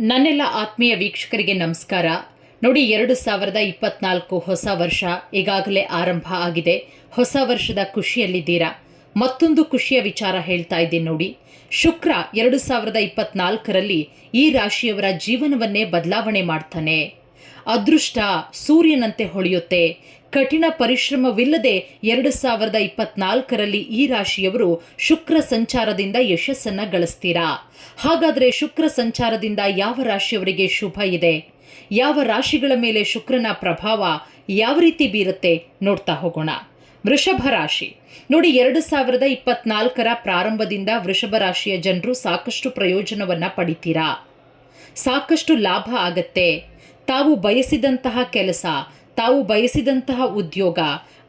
ನನ್ನೆಲ್ಲ ಆತ್ಮೀಯ ವೀಕ್ಷಕರಿಗೆ ನಮಸ್ಕಾರ. ನೋಡಿ, ಎರಡು ಸಾವಿರದ ಇಪ್ಪತ್ನಾಲ್ಕು ಹೊಸ ವರ್ಷ ಈಗಾಗಲೇ ಆರಂಭ ಆಗಿದೆ. ಹೊಸ ವರ್ಷದ ಖುಷಿಯಲ್ಲಿದ್ದೀರಾ? ಮತ್ತೊಂದು ಖುಷಿಯ ವಿಚಾರ ಹೇಳ್ತಾ ಇದ್ದೀನಿ ನೋಡಿ. ಶುಕ್ರ ಎರಡು ಸಾವಿರದ ಇಪ್ಪತ್ನಾಲ್ಕರಲ್ಲಿ ಈ ರಾಶಿಯವರ ಜೀವನವನ್ನೇ ಬದಲಾವಣೆ ಮಾಡ್ತಾನೆ. ಅದೃಷ್ಟ ಸೂರ್ಯನಂತೆ ಹೊಳೆಯುತ್ತೆ. ಕಠಿಣ ಪರಿಶ್ರಮವಿಲ್ಲದೆ ಎರಡು ಸಾವಿರದ ಇಪ್ಪತ್ನಾಲ್ಕರಲ್ಲಿ ಈ ರಾಶಿಯವರು ಶುಕ್ರ ಸಂಚಾರದಿಂದ ಯಶಸ್ಸನ್ನ ಗಳಿಸ್ತೀರಾ? ಹಾಗಾದರೆ ಶುಕ್ರ ಸಂಚಾರದಿಂದ ಯಾವ ರಾಶಿಯವರಿಗೆ ಶುಭ ಇದೆ? ಯಾವ ರಾಶಿಗಳ ಮೇಲೆ ಶುಕ್ರನ ಪ್ರಭಾವ ಯಾವ ರೀತಿ ಬೀರುತ್ತೆ ನೋಡ್ತಾ ಹೋಗೋಣ. ವೃಷಭ ರಾಶಿ. ನೋಡಿ, ಎರಡು ಸಾವಿರದ ಇಪ್ಪತ್ನಾಲ್ಕರ ಪ್ರಾರಂಭದಿಂದ ವೃಷಭ ರಾಶಿಯ ಜನರು ಸಾಕಷ್ಟು ಪ್ರಯೋಜನವನ್ನ ಪಡಿತೀರಾ? ಸಾಕಷ್ಟು ಲಾಭ ಆಗತ್ತೆ. ತಾವು ಬಯಸಿದಂತಹ ಕೆಲಸ, ತಾವು ಬಯಸಿದಂತಹ ಉದ್ಯೋಗ,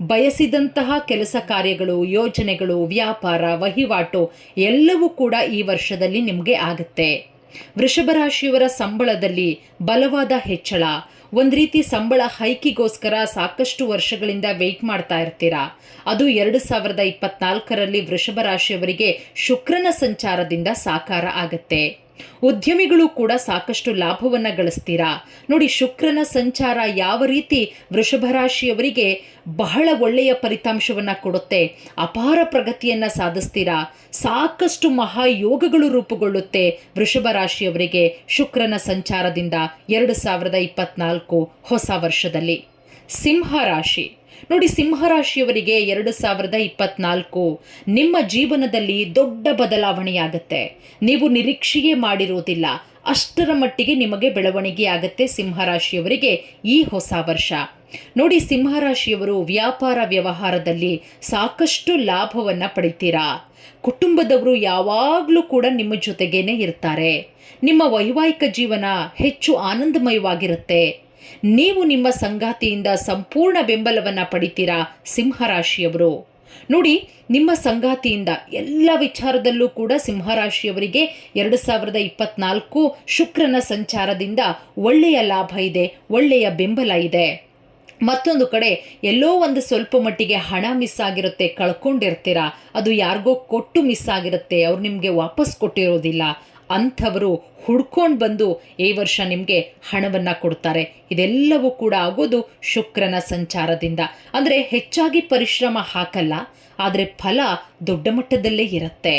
ಬಯಸಿದಂತಹ ಕೆಲಸ ಕಾರ್ಯಗಳು, ಯೋಜನೆಗಳು, ವ್ಯಾಪಾರ, ವಹಿವಾಟು ಎಲ್ಲವೂ ಕೂಡ ಈ ವರ್ಷದಲ್ಲಿ ನಿಮಗೆ ಆಗುತ್ತೆ. ವೃಷಭ ರಾಶಿಯವರ ಸಂಬಳದಲ್ಲಿ ಬಲವಾದ ಹೆಚ್ಚಳ. ಒಂದು ರೀತಿ ಸಂಬಳ ಹೈಕಿಗೋಸ್ಕರ ಸಾಕಷ್ಟು ವರ್ಷಗಳಿಂದ ವೆಯ್ಟ್ ಮಾಡ್ತಾ ಇರ್ತೀರಾ? ಅದು ಎರಡು ಸಾವಿರದ ಇಪ್ಪತ್ನಾಲ್ಕರಲ್ಲಿ ವೃಷಭ ರಾಶಿಯವರಿಗೆ ಶುಕ್ರನ ಸಂಚಾರದಿಂದ ಸಾಕಾರ ಆಗತ್ತೆ. ಉದ್ಯಮಿಗಳು ಕೂಡ ಸಾಕಷ್ಟು ಲಾಭವನ್ನ ಗಳಿಸ್ತೀರಾ? ನೋಡಿ, ಶುಕ್ರನ ಸಂಚಾರ ಯಾವ ರೀತಿ ವೃಷಭ ರಾಶಿಯವರಿಗೆ ಬಹಳ ಒಳ್ಳೆಯ ಫಲಿತಾಂಶವನ್ನು ಕೊಡುತ್ತೆ, ಅಪಾರ ಪ್ರಗತಿಯನ್ನ ಸಾಧಿಸ್ತೀರಾ? ಸಾಕಷ್ಟು ಮಹಾಯೋಗಗಳು ರೂಪುಗೊಳ್ಳುತ್ತೆ ವೃಷಭ ರಾಶಿಯವರಿಗೆ ಶುಕ್ರನ ಸಂಚಾರದಿಂದ ಎರಡು ಸಾವಿರದ ಇಪ್ಪತ್ನಾಲ್ಕು ಹೊಸ ವರ್ಷದಲ್ಲಿ. ಸಿಂಹ ರಾಶಿ. ನೋಡಿ, ಸಿಂಹರಾಶಿಯವರಿಗೆ ಎರಡು ಸಾವಿರದ ಇಪ್ಪತ್ನಾಲ್ಕು. ನಿಮ್ಮ ಜೀವನದಲ್ಲಿ ದೊಡ್ಡ ಬದಲಾವಣೆಯಾಗತ್ತೆ. ನೀವು ನಿರೀಕ್ಷೆಯೇ ಮಾಡಿರುವುದಿಲ್ಲ ಅಷ್ಟರ ಮಟ್ಟಿಗೆ ನಿಮಗೆ ಬೆಳವಣಿಗೆ ಆಗತ್ತೆ ಸಿಂಹರಾಶಿಯವರಿಗೆ ಈ ಹೊಸ ವರ್ಷ. ನೋಡಿ, ಸಿಂಹರಾಶಿಯವರು ವ್ಯಾಪಾರ ವ್ಯವಹಾರದಲ್ಲಿ ಸಾಕಷ್ಟು ಲಾಭವನ್ನು ಪಡಿತೀರಾ? ಕುಟುಂಬದವರು ಯಾವಾಗಲೂ ಕೂಡ ನಿಮ್ಮ ಜೊತೆಗೇನೆ ಇರ್ತಾರೆ. ನಿಮ್ಮ ವೈವಾಹಿಕ ಜೀವನ ಹೆಚ್ಚು ಆನಂದಮಯವಾಗಿರುತ್ತೆ. ನೀವು ನಿಮ್ಮ ಸಂಗಾತಿಯಿಂದ ಸಂಪೂರ್ಣ ಬೆಂಬಲವನ್ನು ಪಡಿತೀರಾ? ಸಿಂಹರಾಶಿಯವರು. ನೋಡಿ, ನಿಮ್ಮ ಸಂಗಾತಿಯಿಂದ ಎಲ್ಲ ವಿಚಾರದಲ್ಲೂ ಕೂಡ ಸಿಂಹರಾಶಿಯವರಿಗೆ ಎರಡು ಸಾವಿರದ ಇಪ್ಪತ್ನಾಲ್ಕು ಶುಕ್ರನ ಸಂಚಾರದಿಂದ ಒಳ್ಳೆಯ ಲಾಭ ಇದೆ, ಒಳ್ಳೆಯ ಬೆಂಬಲ ಇದೆ. ಮತ್ತೊಂದು ಕಡೆ, ಎಲ್ಲೋ ಒಂದು ಸ್ವಲ್ಪ ಮಟ್ಟಿಗೆ ಹಣ ಮಿಸ್ ಆಗಿರುತ್ತೆ, ಕಳ್ಕೊಂಡಿರ್ತೀರಾ? ಅದು ಯಾರಿಗೋ ಕೊಟ್ಟು ಮಿಸ್ ಆಗಿರುತ್ತೆ, ಅವ್ರು ನಿಮಗೆ ವಾಪಸ್ ಕೊಟ್ಟಿರೋದಿಲ್ಲ. ಅಂಥವರು ಹುಡ್ಕೊಂಡು ಬಂದು ಈ ವರ್ಷ ನಿಮಗೆ ಹಣವನ್ನು ಕೊಡ್ತಾರೆ. ಇದೆಲ್ಲವೂ ಕೂಡ ಆಗೋದು ಶುಕ್ರನ ಸಂಚಾರದಿಂದ. ಅಂದರೆ ಹೆಚ್ಚಾಗಿ ಪರಿಶ್ರಮ ಹಾಕಲ್ಲ, ಆದರೆ ಫಲ ದೊಡ್ಡ ಮಟ್ಟದಲ್ಲೇ ಇರುತ್ತೆ.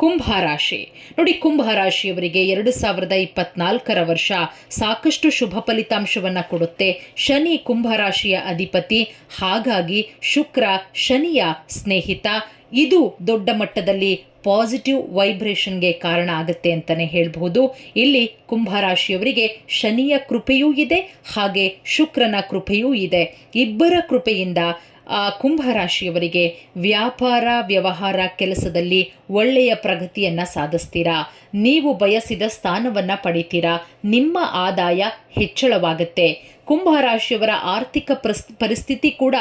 ಕುಂಭರಾಶಿ ನೋಡಿ ಕುಂಭರಾಶಿಯವರಿಗೆ ಎರಡು ಸಾವಿರದ ಇಪ್ಪತ್ನಾಲ್ಕರ ವರ್ಷ ಸಾಕಷ್ಟು ಶುಭ ಫಲಿತಾಂಶವನ್ನು ಕೊಡುತ್ತೆ. ಶನಿ ಕುಂಭರಾಶಿಯ ಅಧಿಪತಿ, ಹಾಗಾಗಿ ಶುಕ್ರ ಶನಿಯ ಸ್ನೇಹಿತ. ಇದು ದೊಡ್ಡ ಮಟ್ಟದಲ್ಲಿ ಪಾಸಿಟಿವ್ ವೈಬ್ರೇಷನ್ಗೆ ಕಾರಣ ಆಗುತ್ತೆ ಅಂತಲೇ ಹೇಳಬಹುದು ಇಲ್ಲಿ ಕುಂಭರಾಶಿಯವರಿಗೆ ಶನಿಯ ಕೃಪೆಯೂ ಇದೆ, ಹಾಗೆ ಶುಕ್ರನ ಕೃಪೆಯೂ ಇದೆ. ಇಬ್ಬರ ಕೃಪೆಯಿಂದ, ಆ, ಕುಂಭರಾಶಿಯವರಿಗೆ ವ್ಯಾಪಾರ, ವ್ಯವಹಾರ ಕೆಲಸದಲ್ಲಿ ಒಳ್ಳೆಯ ಪ್ರಗತಿಯನ್ನು ಸಾಧಿಸ್ತೀರಾ? ನೀವು ಬಯಸಿದ ಸ್ಥಾನವನ್ನು ಪಡಿತೀರಾ? ನಿಮ್ಮ ಆದಾಯ ಹೆಚ್ಚಳವಾಗುತ್ತೆ. ಕುಂಭರಾಶಿಯವರ ಆರ್ಥಿಕ ಪರಿಸ್ಥಿತಿ ಕೂಡ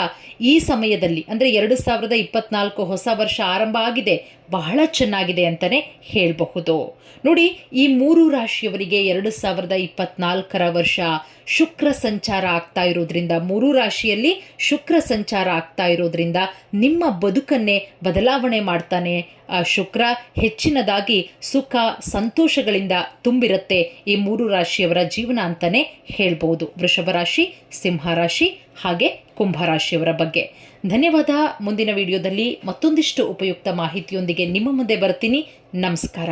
ಈ ಸಮಯದಲ್ಲಿ, ಅಂದರೆ ಎರಡು ಸಾವಿರದ ಇಪ್ಪತ್ನಾಲ್ಕು ಹೊಸ ವರ್ಷ ಆರಂಭ ಆಗಿದೆ, ಬಹಳ ಚೆನ್ನಾಗಿದೆ ಅಂತಲೇ ಹೇಳಬಹುದು. ನೋಡಿ, ಈ ಮೂರು ರಾಶಿಯವರಿಗೆ ಎರಡು ಸಾವಿರದ ಇಪ್ಪತ್ನಾಲ್ಕರ ವರ್ಷ ಶುಕ್ರ ಸಂಚಾರ ಆಗ್ತಾ ಇರೋದ್ರಿಂದ, ಮೂರು ರಾಶಿಯಲ್ಲಿ ಶುಕ್ರ ಸಂಚಾರ ಆಗ್ತಾ ಇರೋದ್ರಿಂದ ನಿಮ್ಮ ಬದುಕನ್ನೇ ಬದಲಾವಣೆ ಮಾಡ್ತಾನೆ. ಆ ಶುಕ್ರ ಹೆಚ್ಚಿನದಾಗಿ ಸುಖ, ಸಂತೋಷಗಳಿಂದ ತುಂಬಿರುತ್ತೆ ಈ ಮೂರು ರಾಶಿಯವರ ಜೀವನ ಅಂತಲೇ ಹೇಳ್ಬೋದು ವೃಷಭ ರಾಶಿ ಸಿಂಹರಾಶಿ ಹಾಗೆ ಕುಂಭರಾಶಿಯವರ ಬಗ್ಗೆ. ಧನ್ಯವಾದ. ಮುಂದಿನ ವಿಡಿಯೋದಲ್ಲಿ ಮತ್ತೊಂದಿಷ್ಟು ಉಪಯುಕ್ತ ಮಾಹಿತಿಯೊಂದಿಗೆ ನಿಮ್ಮ ಮುಂದೆ ಬರ್ತೀನಿ. ನಮಸ್ಕಾರ.